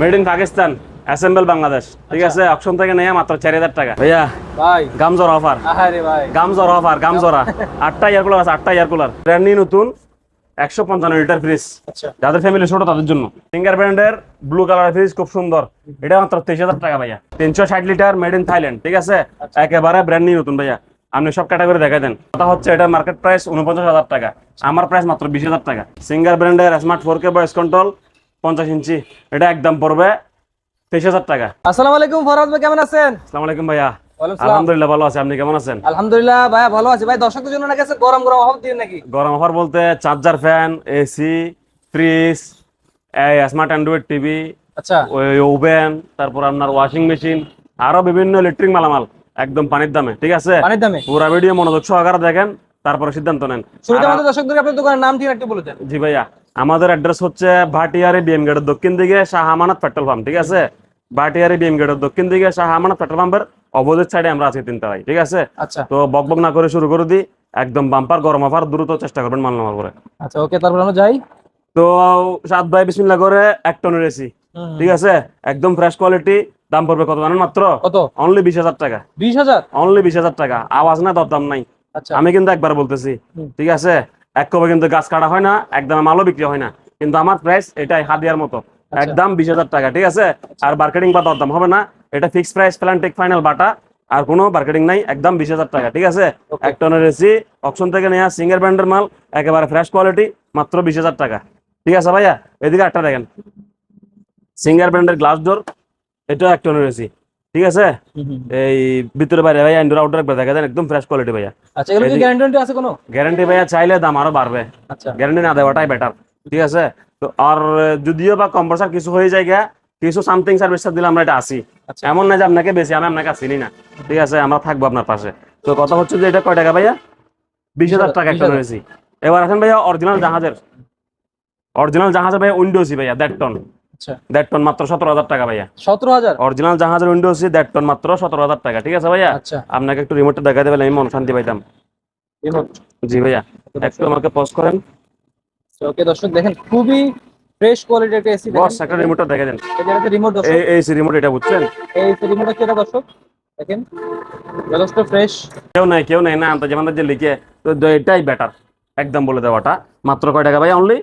Made in Pakistan assemble Bangladesh ঠিক আছে? Option থেকে নেয় মাত্র চার হাজার টাকা। ভাইয়া ভাই। গামজর অফার গামজর অফার গামজরা। আটটা এয়ার কুলার আছে আটটা এয়ার কুলার ব্র্যান্ড নিউ নতুন একশো পঞ্চান্ন লিটার ফ্রিজ আচ্ছা। যাদের ফ্যামিলি ছোট তাদের জন্য। ফিঙ্গার ব্র্যান্ডের ব্লু কালার ফ্রিজ খুব সুন্দর। এটা মাত্র তেইশ হাজার টাকা ভাইয়া। তিনশো ষাট লিটার মেড ইন থাইল্যান্ড ঠিক আছে? একেবারে ব্র্যান্ড নিউ নতুন ভাইয়া। আপনি সব ক্যাটাগরি দেখাই দেন। কথা হচ্ছে এটা মার্কেট প্রাইস উনপঞ্চাশ হাজার টাকা। আমার প্রাইস মাত্র বিশ হাজার টাকা। সিঙ্গার ব্র্যান্ডের smart four K voice control পঞ্চাশ ইঞ্চি। এটা একদম পড়বে তেইশ হাজার টাকা। আসসালামু আলাইকুম ফরহাদ ভাই কেমন আছেন? আসসালামু আলাইকুম ভাইয়া। আলহামদুলিল্লাহ ভালো আছে আপনি কেমন আছেন? আলহামদুলিল্লাহ ভাই ভালো আছি। ভাই দর্শকদের জন্য নাকি গরম গরম অভাব দিন নাকি? গরম অফার বলতে charger fan AC fridge smart Android TV আচ্ছা। ওভেন তারপর আপনার ওয়াশিং মেশিন আরও বিভিন্ন ইলেকট্রিক মালামাল একদম পানির দামে ঠিক আছে? পানির দামে। পুরা ভিডিও মনোযোগ সহকারে দেখেন তারপরে সিদ্ধান্ত নেন। শুরুতে আমাদের দর্শকদের আপনার দোকানের নাম ঠিক একটু বলে দেন। জি ভাইয়া আমাদের অ্যাড্রেস হচ্ছে ভাটিয়ারি বিএম গেটের দক্ষিণ দিকে শাহ আমানত পেট্রোল পাম্প ঠিক আছে? ভাটিয়ারি বিএম গেটের দক্ষিণ দিকে শাহ আমানত পেট্রোল পাম্পের অপোজিট সাইডে আমরা আছি তিনতলায় ঠিক আছে? আচ্ছা। তো বক বক না করে শুরু করে দিই একদম বাম্পার গরম অফার দ্রুত চেষ্টা করবেন মাল নেওয়ার পরে। আচ্ছা ওকে তারপর আমরা যাই। তো সাত ভাই বিসমিল্লা করে এক টনের এসি ঠিক আছে? একদম ফ্রেশ কোয়ালিটি দাম পড়বে কত জানেন মাত্র? কত? অনলি বিশ হাজার টাকা। বিশ হাজার? অনলি বিশ হাজার টাকা। আওয়াজ না দরদাম নাই। আচ্ছা। আমি কিন্তু একবার বলতেছি ঠিক আছে? এক কবে কিন্তু গাছ কাটা হয় না একদম মালও বিক্রি হয় না। কিন্তু আমার প্রাইস এটাই হাতিয়ার মতো। আচ্ছা। একদম বিশ হাজার টাকা ঠিক আছে? আর মার্কেটিং বা দরদাম হবে না। এটা ফিক্স প্রাইস প্ল্যান্টিক ফাইনাল বাটা। আর কোনো মার্কেটিং নাই একদম বিশ হাজার টাকা ঠিক আছে. এক টনের এসি অপশন থেকে নেওয়া সিঙ্গার ব্র্যান্ডের মাল একেবারে ফ্রেশ কোয়ালিটি মাত্র বিশ হাজার টাকা। ঠিক আছে ভাইয়া? এদিকে একটা দেখেন। সিঙ্গার ব্র্যান্ডের গ্লাস ডোর এটা এক টনের এসি ঠিক আছে। এই ভিতরে বাইরে ভাই ইনডোর আউটডোর একবার দেখা দেন একদম ফ্রেশ কোয়ালিটি ভাইয়া। আচ্ছা এগুলো কি গ্যারান্টি আছে কোনো? গ্যারান্টি ভাইয়া চাইলে দাম আরও বাড়বে। আচ্ছা। গ্যারান্টি না দেওয়াটাই বেটার ঠিক আছে? তো আর যদিও বা কম্পালসার কিছু হয়ে যায় কিছু সামথিং সার্ভিস দিলে আমরা এটা আসি। আচ্ছা। এমন না যে আপনাকে বেশি আমি আপনাকে আসিনি না ঠিক আছে? আমরা থাকব আপনার পাশে। তো কথা হচ্ছে যে এটা কয় টাকা ভাইয়া? বিশ হাজার টাকা একটা 20,000 রয়েছি। এবার আসেন ভাইয়া অরিজিনাল জাহাজের। অরিজিনাল জাহাজের ভাইয়া উইন্ডোসি ভাইয়া দেড় টন আচ্ছা। দেড় টন মাত্র সতেরো হাজার টাকা ভাইয়া। সতেরো হাজার? অরিজিনাল জাহাজের উইন্ডোসি দেড় টন মাত্র সতেরো হাজার টাকা ঠিক আছে ভাইয়া? আচ্ছা। আপনাকে একটু রিমোটটা দেখা দেবেন আমি মন শান্তি পাইতাম। জি ভাইয়া একটু আমাকে পজ করেন। ওকে দর্শক দেখেন খুবই ফ্রেশ কোয়ালিটির একটা এসি বস একটা রিমোটটা দেখে দেন। এটা রিমোট দর্শক। এই এই রিমোট এটা বুঝছেন? এই রিমোট হচ্ছে এটা দর্শক? দেখেন যথেষ্ট ফ্রেশ কেউ নাই কেউ নাই না আনতে যেমন যে লিখে তো এটাই বেটার একদম বলে দেওয়াটা। মাত্র কয় টাকা ভাই অনলি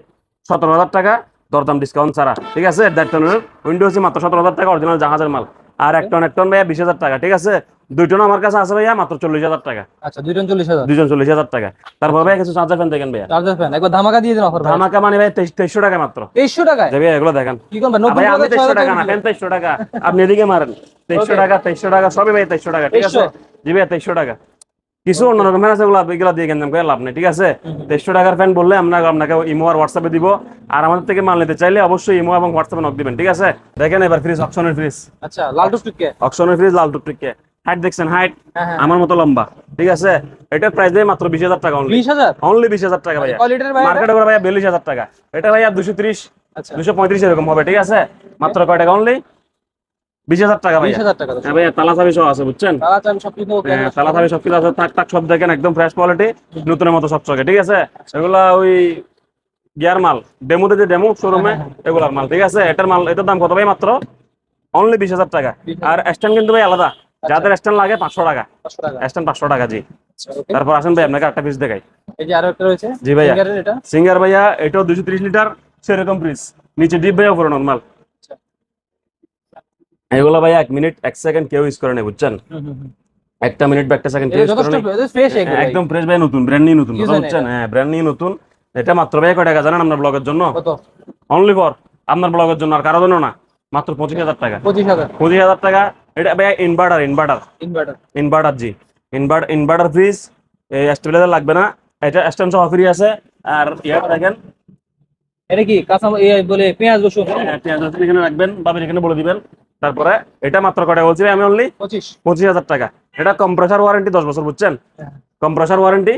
সতেরো হাজার টাকা। দরদাম ডিসকাউন্ট ছাড়া। ঠিক আছে? দেড় টনের উইন্ডোজ মাত্র সতেরো হাজার টাকা অরিজিনাল জাহাজের মাল। আর এক টন এক টন ভাইয়া বিশ হাজার টাকা ঠিক আছে? দুই টন আমার কাছে আছে ভাইয়া মাত্র চল্লিশ হাজার টাকা। আচ্ছা চল্লিশ হাজার। দুজন চল্লিশ হাজার টাকা। তারপর ভাইয়া কিছু চার্জার ফ্যান দেখেন ভাইয়া। চার্জার ফ্যান একবার ধামাকা দিয়ে দিন অফার ধামাকা মানে ভাই তেইশশো টাকা মাত্র। তেইশশো টাকায়? যে ভাইয়া এগুলো দেখেন। কি করবেন ভাই আমি তেইশশো টাকা না ফ্যান তেইশশো টাকা। আপনি এদিকে মারেন। তেইশশো টাকা তেইশশো টাকা সবই ভাই তেইশশো টাকা ঠিক আছে? জি ভাইয়া তেইশশো টাকা। কিছু অন্যরকম আছে ওগুলো এগুলো দিয়ে কেন করে লাভ নেই ঠিক আছে? তেইশশো টাকার ফ্যান বললে আমরা আপনাকে ইমো আর হোয়াটসঅ্যাপে দিব। আর আমাদের থেকে মাল নিতে চাইলে অবশ্যই ইমো এবং হোয়াটসঅ্যাপে নক দিবেন ঠিক আছে? দেখেন এবার ফ্রিজ অপশনের ফ্রিজ আচ্ছা লাল টুকটুকে অপশনের ফ্রিজ লাল টুকটুকে হাইট দেখছেন হাইট হ্যাঁ হ্যাঁ। আমার মতো লম্বা ঠিক আছে? এটার প্রাইস দেয় মাত্র বিশ হাজার টাকা অনলি বিশ হাজার? অনলি বিশ হাজার টাকা ভাইয়া। কোয়ালিটির ভাই এটা? মার্কেটে করে ভাইয়া বিয়াল্লিশ হাজার টাকা। এটা ভাইয়া দুশো ত্রিশ আচ্ছা। দুশো পঁয়ত্রিশ এরকম হবে ঠিক আছে? মাত্র কয় টাকা অনলি বিশ হাজার টাকা বিশ ভাইয়া হাজার টাকা হ্যাঁ ভাইয়া তালা চাবি সহ আছে বুঝছেন? তারা চাবি সব কিছু ওকে তালা চাবি সব কিছু আছে থাক থাক সব দেখেন একদম ফ্রেশ কোয়ালিটি নতুনের মতো সব চকে ঠিক আছে? এগুলা ওই গিয়ার মাল ডেমোতে যে ডেমো শোরুমে এগুলার মাল ঠিক আছে? এটার মাল এটার দাম কত ভাই মাত্র? অনলি বিশ হাজার টাকা। আর স্ট্যান্ড কিন্তু ভাই আলাদা। যাদের স্ট্যান্ড লাগে পাঁচশো টাকা। পাঁচশো টাকা। স্ট্যান্ড পাঁচশো টাকা জি। আচ্ছা, তারপর আসেন ভাই আপনাকে একটা পিস দেখাই। এই যে আরও একটা রয়েছে? জি ভাইয়া। সিঙ্গার ভাইয়া এটাও দুশো ত্রিশ লিটার সেরকম পিস নিচে ডিপ ভাইয়া উপরে নর্মাল আচ্ছা। এগুলো ভাইয়া এক মিনিট এক সেকেন্ড কেউ ইউজ করে নেই বুঝছেন। একটা মিনিট বা একটা সেকেন্ড কেউ ইউজ করে হ্যাঁ, একদম ফ্রেশ ভাই নতুন ব্র্যান্ড নিউ নতুন না বুঝছেন? হ্যাঁ ব্র্যান্ড নিউ নতুন। এটা মাত্র ভাই কয় টাকা জানেন আপনার ব্লগের জন্য? কত? অনলি ফর আপনার ব্লগের জন্য আর কারোর জন্য না মাত্র পঁচিশ হাজার টাকা। পঁচিশ হাজার। পঁচিশ হাজার টাকা। এটা ভাই ইনভার্টার ইনভার্টার ইনভার্টার ইনভার্টার জি। ইনভার্টার ইনভার্টার ফ্রিজ এই স্টেবিলাইজার লাগবে না। এটা স্ট্যান্ড সহ ফ্রি আছে। আর ইয়া দেখেন। এটা কি? কাঁচা বলে পেঁয়াজ রসুন? হ্যাঁ, পেঁয়াজ রসুন এখানে রাখবেন বাবির এখানে বলে দিবেন। তারপরে এটা মাত্র কটা বলছি আমি অনলি পঁচিশ। হাজার টাকা। এটা কম্প্রেসার ওয়ারেন্টি দশ বছর বুঝছেন? হ্যাঁ। কম্প্রেসার ওয়ারেন্টি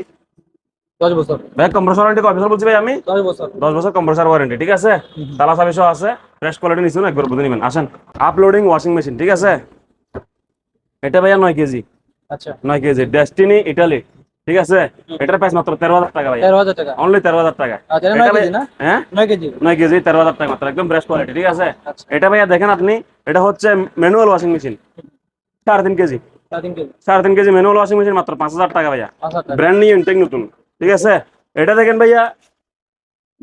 দশ বছর। ভাই কম্প্রেসার ওয়ারেন্টি কয় বছর বলছি ভাই আমি? দশ বছর। দশ বছর কম্প্রেসার ওয়ারেন্টি ঠিক আছে? তালা সাবি আছে। ফ্রেশ কোয়ালিটি নিচ্ছেন একবার বুঝে নেবেন। আসেন আপলোডিং ওয়াশিং মেশিন ঠিক আছে? এটা ভাইয়া নয় কেজি। আচ্ছা। নয় কেজি। ডেস্টিনি ইটালি ঠিক আছে? এটার প্রাইস মাত্র তেরো হাজার টাকা ভাইয়া। তেরো হাজার টাকা। অনলি তেরো হাজার টাকা। নয় কেজি না? হ্যাঁ? নয় কেজি। তেরো হাজার টাকা মাত্র একদম বেস্ট কোয়ালিটি ঠিক আছে? আচ্ছা। এটা ভাইয়া দেখেন আপনি এটা হচ্ছে ম্যানুয়াল ওয়াশিং মেশিন সাড়ে তিন কেজি। সাড়ে তিন কেজি। ম্যানুয়াল ওয়াশিং মেশিন মাত্র পাঁচ হাজার টাকা ভাইয়া। ব্র্যান্ড নিউ ইনটেক নতুন। ঠিক আছে? এটা দেখেন ভাইয়া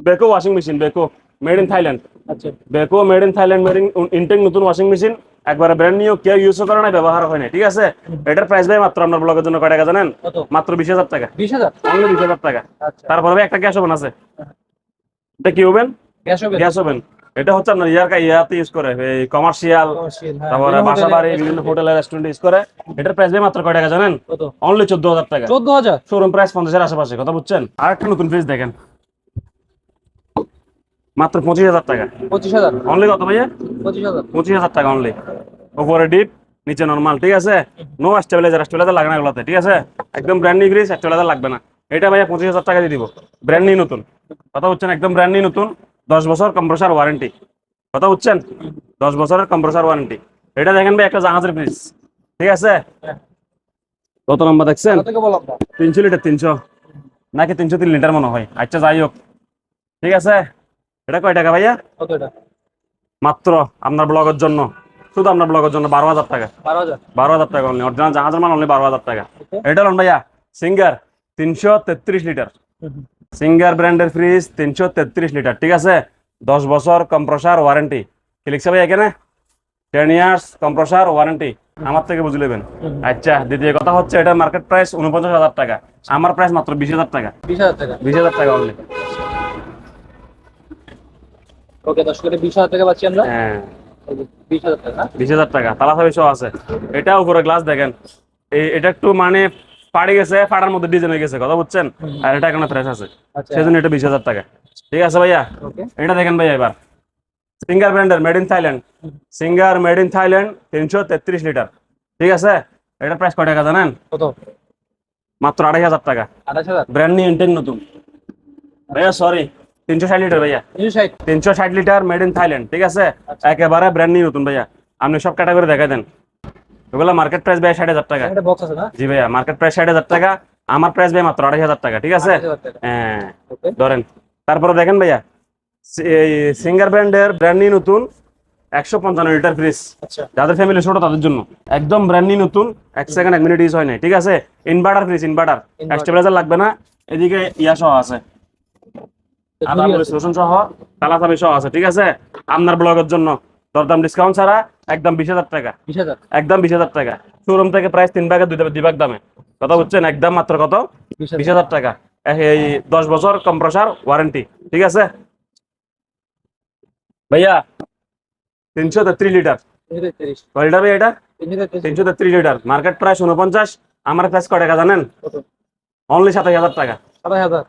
Beko washing machine Beko made in Thailand আচ্ছা। Beko made in Thailand made in intact নতুন ওয়াশিং মেশিন একবারে ব্র্যান্ড নিউ কেউ ইউজও করে না ব্যবহার হয় না ঠিক আছে? এটার প্রাইস ভাই মাত্র আপনার ব্লগের জন্য কয় টাকা জানেন? মাত্র বিশ হাজার টাকা। বিশ হাজার? অনলি বিশ হাজার টাকা। আচ্ছা। তারপরে ভাই একটা গ্যাস ওভেন আছে। এটা কি ওভেন? গ্যাস হবে গ্যাস ওভেন। এটা হচ্ছে আপনার ইয়ার ইয়াতে ইউজ করে এই কমার্শিয়াল হ্যাঁ, তারপরে বাসা বাড়ি বিভিন্ন হোটেল রেস্টুরেন্ট ইউজ করে। এটার প্রাইস ভাই মাত্র কয় টাকা জানেন? কত? অনলি চোদ্দ হাজার টাকা। চোদ্দ হাজার শোরুম প্রাইস পঞ্চাশের আশেপাশে কথা বুঝছেন? আর একটা নতুন ফ্রিজ দেখেন। মাত্র পঁচিশ হাজার টাকা। পঁচিশ হাজার? অনলি কত ভাইয়া? পঁচিশ হাজার। পঁচিশ হাজার টাকা অনলি উপরে ডিপ নিচে নর্মাল ঠিক আছে? নো স্টেবিলাইজার স্টেবিলাইজার লাগে না এগুলোতে ঠিক আছে? একদম ব্র্যান্ড নিউ ফ্রিজ স্টেবিলাইজার লাগবে না। এটা ভাইয়া পঁচিশ হাজার টাকা দিয়ে দিব। ব্র্যান্ড নিউ নতুন। কথা বুঝছেন? একদম ব্র্যান্ড নিউ নতুন। দশ বছর কম্প্রেসার ওয়ারেন্টি কথা বুঝছেন? দশ বছরের কম্প্রেসার ওয়ারেন্টি এটা দেখেন ভাই একটা জাহাজের ফ্রিজ ঠিক আছে? কত নম্বর দেখছেন? তিনশো লিটার তিনশো। নাকি তিনশো তিন লিটার মনে হয়। আচ্ছা যাই হোক। ঠিক আছে? এটা কয় টাকা ভাইয়া? মাত্র আপনার ব্লগের জন্য। শুধু আপনার ব্লগের জন্য বারো হাজার টাকা। বারো হাজার? টাকা অনলি অরিজিনাল জাহাজের মাল অনলি বারো হাজার টাকা। এটা হল ভাইয়া সিঙ্গার তিনশো তেত্রিশ লিটার সিঙ্গার ব্র্যান্ডের ফ্রিজ তিনশো তেত্রিশ লিটার ঠিক আছে? দশ বছর কম্প্রেসার ওয়ারেন্টি কি লিখছে ভাই এখানে? টেন ইয়ার্স কম্প্রেসার ওয়ারেন্টি আমার থেকে বুঝে নেবেন। আচ্ছা দ্বিতীয় কথা হচ্ছে এটা মার্কেট প্রাইস উনপঞ্চাশ হাজার টাকা। আমার প্রাইস মাত্র বিশ হাজার টাকা। বিশ হাজার টাকা। বিশ হাজার টাকা অনলি ওকে দশ করে বিশ হাজার টাকা পাচ্ছি আমরা। হ্যাঁ। বিশ হাজার টাকা? বিশ হাজার টাকা তালা সহ আছে। এটা উপরে গ্লাস দেখেন। এই এটা একটু মানে পাড়ে গেছে ফাটার মধ্যে ডিজাইন হয়ে গেছে কথা বুঝছেন? আর এটা এখানে ফ্রেশ আছে। আচ্ছা। সেজন্য এটা বিশ হাজার টাকা। ঠিক আছে ভাইয়া? এটা দেখেন ভাইয়া এবার। সিঙ্গার ব্র্যান্ডের made in Thailand Singer made in Thailand তিনশো তেত্রিশ লিটার ঠিক আছে? এটার প্রাইস কয় টাকা জানেন? কত? মাত্র আড়াই হাজার টাকা। ব্র্যান্ড নিউ ইনটেক নতুন। ভাইয়া সরি তিনশো ষাট লিটার ভাইয়া। তিনশো ষাট। লিটার মেড ইন থাইল্যান্ড ঠিক আছে? আচ্ছা। একেবারে ব্র্যান্ড নিউ নতুন ভাইয়া। আপনি সব ক্যাটাগরি দেখাই দেন। ওগুলো মার্কেট প্রাইস ভাই ষাট হাজার টাকা। জি ভাইয়া মার্কেট প্রাইস ষাট হাজার টাকা আমার প্রাইস ভাই মাত্র আড়াই হাজার টাকা ঠিক আছে? হ্যাঁ ধরেন। তারপরে দেখেন ভাইয়া সিঙ্গার ব্র্যান্ডের ব্র্যান্ড নতুন একশো পঞ্চান্ন লিটার ফ্রিজ আচ্ছা। যাদের ফ্যামিলি ছোট তাদের জন্য। একদম ব্র্যান্ড নতুন এক সেকেন্ড এক মিনিট ইউজ হয় না ঠিক আছে? ইনভার্টার ফ্রিজ ইনভার্টার স্টেবিলাইজার লাগবে না এদিকে ইয়া সহ আছে। আদা সহ তালা সহ আছে ঠিক আছে? আপনার ব্লগের জন্য। দরদাম ডিসকাউন্ট ছাড়া একদম বিশ হাজার টাকা। একদম বিশ হাজার টাকা। শোরুম থেকে প্রাইস তিন ভাগে দুই দুই ভাগ দামে। কথা বুঝছেন? একদম মাত্র কত? বিশ হাজার। টাকা। এই দশ বছর কম্প্রেসার ওয়ারেন্টি ঠিক আছে? ভাইয়া তিনশো তেত্রিশ লিটার লিটার ভাই এটা? তিনশো তেত্রিশ। লিটার মার্কেট প্রাইস উনপঞ্চাশ আমার প্রাইস কয় টাকা জানেন? অনলি সাতাশ হাজার টাকা।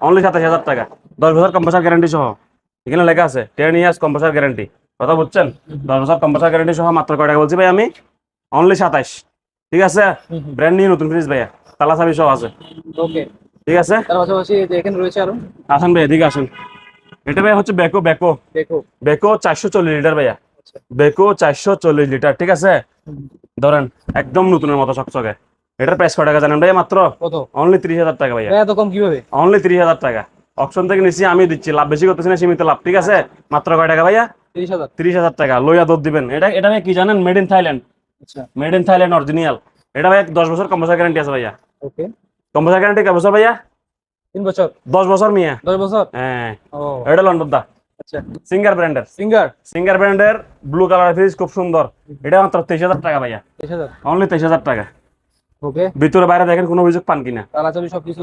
অনলি সাতাশ হাজার টাকা। দশ বছর কম্প্রেসার গ্যারান্টি সহ। এখানে লেখা আছে টেন ইয়ার্স কম্প্রেসার গ্যারান্টি কথা বুঝছেন? দশ বছর কম্প্রেসার গ্যারান্টি সহ মাত্র কয় টাকা বলছি ভাই আমি? অনলি সাতাশ ঠিক আছে। ব্র্যান্ড নিউ নতুন ফ্রিজ ভাইয়া। তালা চাবি সহ আছে। ওকে ঠিক আছে? তার পাশাপাশি এই যে এখানে রয়েছে আরও? আসেন ভাই এদিকে আসেন। এটা ভাই হচ্ছে বেকো বেকো বেকো চারশো চল্লিশ লিটার ভাইয়া। আচ্ছা। বেকো চারশো চল্লিশ লিটার ঠিক আছে? ধরেন একদম নতুনের মতো চকচকে। এটার প্রাইস কয় টাকা জানেন ভাই মাত্র? অনলি ত্রিশ হাজার টাকা ভাইয়া। এত কম কীভাবে? অনলি ত্রিশ হাজার টাকা। অপশন থেকে নিচ্ছি আমি দিচ্ছি। লাভ বেশি করতেছি না সীমিত লাভ। ঠিক আছে? মাত্র কয় টাকা ভাইয়া? তিরিশ হাজার। টাকা লইয়া দর দিবেন। এটা এটা ভাই কি জানেন? Made in Thailand made in Thailand original এটা ভাই দশ বছর কম্পোসার গ্যারান্টি আছে ভাইয়া। ওকে কম্পোসার গ্যারান্টি কয় বছর ভাইয়া? তিন বছর। দশ বছর মিয়া। দশ বছর? হ্যাঁ। এটা লন্ডন দা। সিঙ্গার ব্র্যান্ডের সিঙ্গার সিঙ্গার ব্র্যান্ডের ব্লু কালার ফ্রিজ খুব সুন্দর। এটা মাত্র তেইশ হাজার টাকা ভাইয়া। তিরিশ হাজার। অনলি তেইশ হাজার টাকা। ওকে ভিতরে বাইরে দেখেন কোনো অভিযোগ পান কিনা। তালা চাবি সবকিছু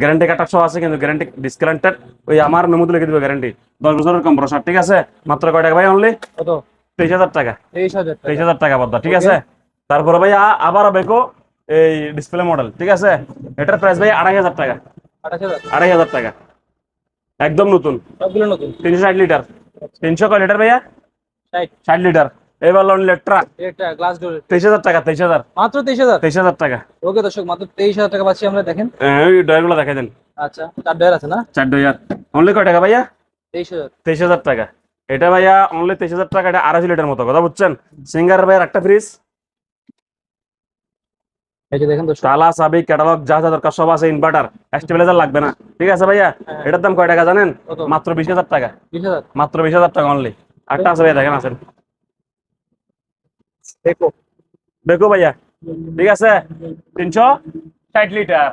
গ্যারান্টি কাটার সহ আছে কিন্তু গ্যারান্টি ডিসকাউন্টেড ওই আমার মেমোতে লিখে দিবে গ্যারান্টি দশ বছরের কম্প্রেসার ঠিক আছে? মাত্র কয় টাকা ভাই অনলি কত? তেইশ হাজার টাকা। তেইশ হাজার তেইশ টাকা হাজার টাকা পদ্মা ঠিক আছে? তারপরে ভাই আ- আবার বেকো এই ডিসপ্লে মডেল ঠিক আছে? এটার প্রাইস ভাই আড়াই হাজার টাকা। আঠাশ হাজার? আড়াই হাজার টাকা। একদম নতুন। সবগুলো নতুন? তিনশো ষাট লিটার তিনশো কয় লিটার ভাইয়া? ষাট। ষাট লিটার এবার লোন লেট্রা একটা গ্লাস ডোর তেইশ হাজার টাকা তেইশ হাজার। মাত্র টাকা। ওকে দর্শক মাত্র টাকা পাচ্ছি আমরা দেখেন। হ্যাঁ, ডয়ারগুলো দেখাই দেন। আচ্ছা চার ডয়ার আছে না? চার ডয়ার অনলি কয় টাকা ভাইয়া? তেইশ হাজার। টাকা। এটা ভাইয়া অনলি তেইশ হাজার টাকা এটা আড়াইশো লিটার মতো কথা বুঝছেন? সিঙ্গার ভাইয়ার একটা ফ্রিজ এই যে দেখেন দর্শক। তালা চাবি ক্যাটালগ যা যা দরকার সব আছে ইনভার্টার স্টেবিলাইজার লাগবে না। ঠিক আছে ভাইয়া? এটার দাম কয় টাকা জানেন? মাত্র বিশ হাজার টাকা। বিশ হাজার। মাত্র বিশ হাজার টাকা অনলি আটটা আছে ভাইয়া দেখেন আছেন। দেখো দেখো ভাইয়া ঠিক আছে? তিনশো ষাট লিটার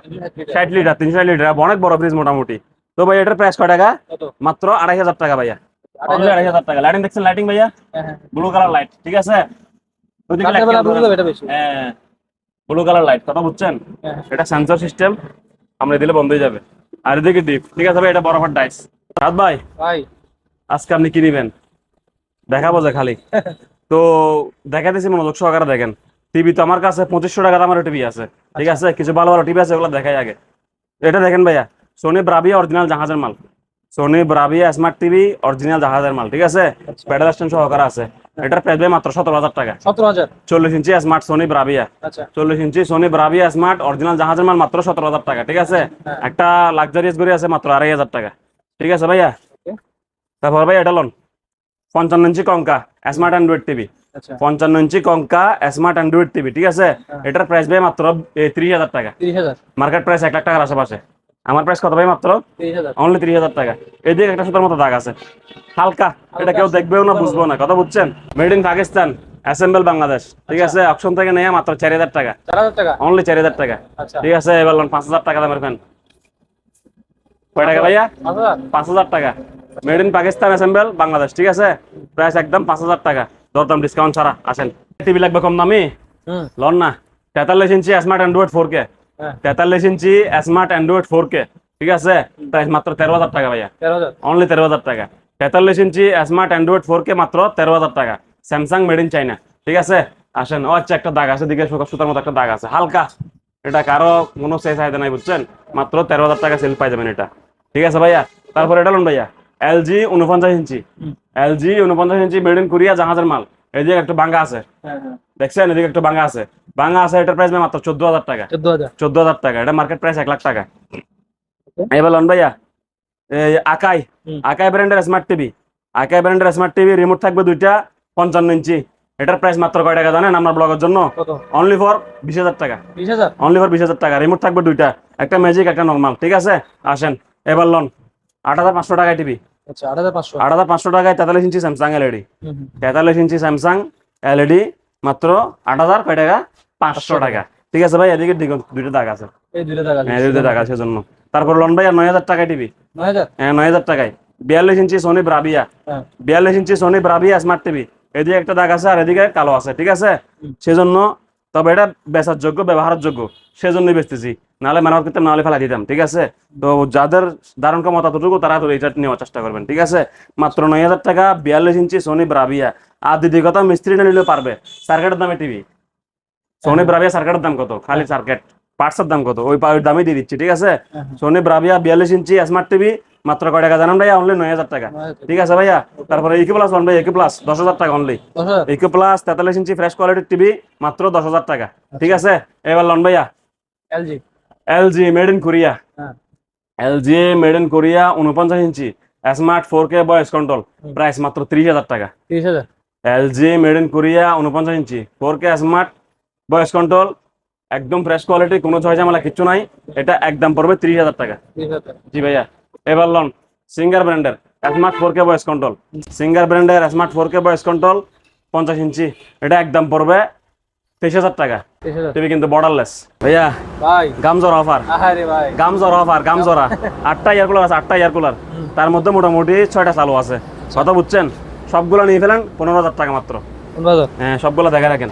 ষাট লিটার তিনশো ষাট লিটার অনেক বড় ফ্রিজ মোটামুটি। তো ভাই এটার প্রাইস কয় টাকা? মাত্র আড়াই হাজার টাকা ভাইয়া। আড়াই অনলি আড়াই হাজার টাকা। লাইটিং দেখছেন লাইটিং ভাইয়া? হ্যাঁ হ্যাঁ। ব্লু কালার লাইট ঠিক আছে? হ্যাঁ ব্লু কালার লাইট কথা বুঝছেন? হ্যাঁ এটা সেন্সর সিস্টেম আমরা দিলে বন্ধ হয়ে যাবে। আর এদিকে ডিপ ঠিক আছে ভাই এটা ডাইস রাত ভাই ভাই। আজকে আপনি কি নিবেন? দেখাবো যে খালি। তো দেখা দিয়েছি মনোযোগ সহকারে দেখেন। টিভি তো আমার কাছে পঁচিশশো টাকা দামের টিভি আছে ঠিক আছে? কিছু ভালো ভালো টিভি আছে ওগুলো দেখাই আগে। এটা দেখেন ভাইয়া সোনি ব্রাভিয়া অরিজিনাল জাহাজের মাল। Sony Bravia smart TV original জাহাজের মাল ঠিক আছে? আচ্ছা। প্যাডেল স্ট্যান্ড সহকারে আছে। এটার প্রাইস ভাই মাত্র সতেরো হাজার টাকা। সতেরো হাজার। চল্লিশ ইঞ্চি স্মার্ট সোনি ব্রাভিয়া আচ্ছা। চল্লিশ inch Sony Bravia smart original জাহাজের মাল মাত্র সতেরো হাজার টাকা ঠিক আছে? হ্যাঁ। একটা লাক্সারিয়াস গড়ি আছে মাত্র আড়াই হাজার টাকা ঠিক আছে ভাইয়া? Okay. তারপর ভাই এটা লোন পঞ্চান্ন ইঞ্চি কঙ্কা স্মার্ট অ্যান্ড্রয়েড টিভি আচ্ছা। পঞ্চান্ন ইঞ্চি কঙ্কা স্মার্ট অ্যান্ড্রয়েড টিভি ঠিক আছে? হ্যাঁ। এটার প্রাইস ভাই মাত্র ত্রিশ হাজার টাকা। মার্কেট প্রাইস এক লাখ টাকার আশেপাশে। আমার প্রাইস কত ভাই মাত্র? অনলি ত্রিশ হাজার টাকা। এদিকে একটা সুতার মতো দাগ আছে। হালকা। এটা কেউ দেখবেও না বুঝব না। কথা বুঝছেন? Made in Pakistan assemble Bangladesh ঠিক আছে? অপশন থেকে নেওয়া মাত্র চার হাজার টাকা। চার হাজার টাকা? অনলি চার হাজার টাকা। আচ্ছা। ঠিক আছে? এবার পাঁচ হাজার টাকা দামের ফ্যান কয় টাকা ভাইয়া? পাঁচ হাজার টাকা। Made in Pakistan assemble Bangladesh ঠিক আছে? প্রাইস একদম পাঁচ হাজার টাকা। দরদাম ডিসকাউন্ট ছাড়া আসেন। টিভি লাগবে কম দামি? হুম লন না। তেতাল্লিশ inch smart Android four K হ্যাঁ। তেতাল্লিশ inch smart Android four K ঠিক আছে? প্রাইস মাত্র তেরো হাজার টাকা ভাইয়া। তেরো হাজার। অনলি তেরো হাজার টাকা। তেতাল্লিশ inch smart Android four K মাত্র তেরো হাজার টাকা। স্যামসাং মেড ইন চাইনা ঠিক আছে? আসেন। ও আচ্ছা একটা দাগ আছে দিকে সুতা- সুতার মতো একটা দাগ আছে। হালকা। এটা কারও কোনো সে চাহিদা নাই বুঝছেন? মাত্র তেরো হাজার টাকা সেল পাই যাবেন এটা। ঠিক আছে ভাইয়া? তারপর এটা লোন ভাইয়া। এলজি উনপঞ্চাশ ইঞ্চি। এলজি উনপঞ্চাশ ইঞ্চি মেড ইন কোরিয়া জাহাজের মাল। এদিকে একটা বাঙ্গা আছে। হ্যাঁ হ্যাঁ। দেখছেন? এদিকে একটা বাঙ্গা আছে। বাঙ্গা আছে এটার প্রাইস মাত্র চোদ্দ হাজার টাকা। চোদ্দ হাজার। টাকা। এটা মার্কেট প্রাইস এক লাখ টাকা। এবার লন ভাইয়া এই আকাই আকাই ব্র্যান্ডের স্মার্ট টিভি আকাই ব্র্যান্ডের স্মার্ট টিভি রিমোট থাকবে দুইটা পঞ্চান্ন ইঞ্চি। এটার প্রাইস মাত্র কয় টাকা জানেন আমার ব্লগের জন্য? অনলি ফর বিশ হাজার টাকা। অনলি ফর বিশ হাজার টাকা। রিমোট থাকবে দুইটা। একটা ম্যাজিক একটা নর্মাল ঠিক আছে? আসেন। এবার লন। আট হাজার পাঁচশো টাকায় টিভি আট হাজার পাঁচশো। আট হাজার পাঁচশো টাকায় তেতাল্লিশ ইঞ্চি স্যামসাং এলইডি। তেতাল্লিশ ইঞ্চি স্যামসাং এলইডি মাত্র আট হাজার কয় টাকা? পাঁচশো টাকা। ঠিক আছে ভাই এদিকে দিকে দুইটা দাগ আছে। এই দুইটা হ্যাঁ দাগ আছে সেজন্য। তারপর লন ভাই নয় হাজার টাকায় টিভি। নয় হাজার? হ্যাঁ নয় হাজার টাকায়। বিয়াল্লিশ ইঞ্চি সোনি ব্রাভিয়া হ্যাঁ। বিয়াল্লিশ inch Sony Bravia smart TV এদিকে একটা দাগ আছে আর এদিকে কালো আছে ঠিক আছে? সেজন্য তবে এটা বেচার যোগ্য ব্যবহারের যোগ্য। সেজন্যই বেচতেছি। নাহলে মেরামত করতে নাহলে ফেলা দিতাম ঠিক আছে? তো যাদের ধারণ ক্ষমতা ততটুকু তারা তো এটা নেওয়ার চেষ্টা করবেন ঠিক আছে? মাত্র নয় হাজার টাকা বিয়াল্লিশ ইঞ্চি সোনি ব্রাভিয়া। আর দিদি কথা মিস্ত্রি না নিলেও পারবে। সার্কেটের দামে টিভি সোনি ব্রাভিয়া সার্কেটের দাম কত? খালি সার্কেট। পার্টসের দাম কত? ওই পা- ওই দামই দিয়ে দিচ্ছি ঠিক আছে? হ্যাঁ, হ্যাঁ। সোনি ব্রাভিয়া বিয়াল্লিশ ইঞ্চি স্মার্ট টিভি মাত্র কয় টাকা জানান ভাইয়া? অনলি নয় হাজার টাকা। নয় হাজার ঠিক আছে ভাইয়া? তারপরে ইকে প্লাস ওয়ান ভাই ইকে প্লাস দশ হাজার টাকা অনলি দশ হাজার? ইকে প্লাস তেতাল্লিশ ইঞ্চি ফ্রেশ কোয়ালিটির টিভি মাত্র দশ হাজার টাকা। ঠিক আছে? এবার লন ভাইয়া। LG LG made in Korea LG made in Korea উনপঞ্চাশ inch. Smart four K voice control price মাত্র ত্রিশ হাজার টাকা। তিরিশ হাজার। এলজি মেড ইন কোরিয়া উনপঞ্চাশ inch. Four K smart voice control একদম ফ্রেশ কোয়ালিটি কোনো ছয় ঝামেলা কিচ্ছু নাই। এটা একদম পড়বে ত্রিশ হাজার টাকা। জি ভাইয়া। এবার লন সিঙ্গার ব্র্যান্ডের smart four K voice control Singer ব্র্যান্ডের smart four K voice control পঞ্চাশ ইঞ্চি। এটা একদম পড়বে তেইশ হাজার টাকা। টিভি কিন্তু বর্ডারলেস ভাইয়া ভাই। গামজোর অফার আহারে ভাই। গামজোর অফার গামজোরা। আটটা এয়ার কুলার আছে আটটা এয়ার কুলার তার মধ্যে মোটামুটি ছয়টা চালু আছে। বুঝছেন? সবগুলো নিয়ে ফেলেন পনেরো হাজার টাকা মাত্র। হ্যাঁ সবগুলো দেখে রাখেন।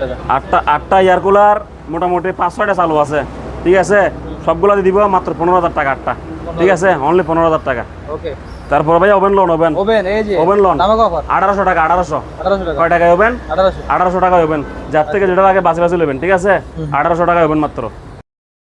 টাকা। আটটা আটটা এয়ার কুলার মোটামুটি পাঁচ ছয়টা চালু আছে। ঠিক আছে? সবগুলো দিয়ে দিব মাত্র পনেরো হাজার টাকা আটটা। ঠিক আছে? অনলি পনেরো হাজার টাকা। ওকে তারপর ভাই ওভেন লোন ওভেন ওভেন এই যে ওভেন লোন আঠারোশো টাকা আঠারোশো। কয় টাকায় ওভেন আঠারোশো। আঠারোশো টাকা ওভেন যার থেকে যেটা লাগে বাসে বাসে নেবেন ঠিক আছে? আঠারোশো টাকা ওভেন মাত্র।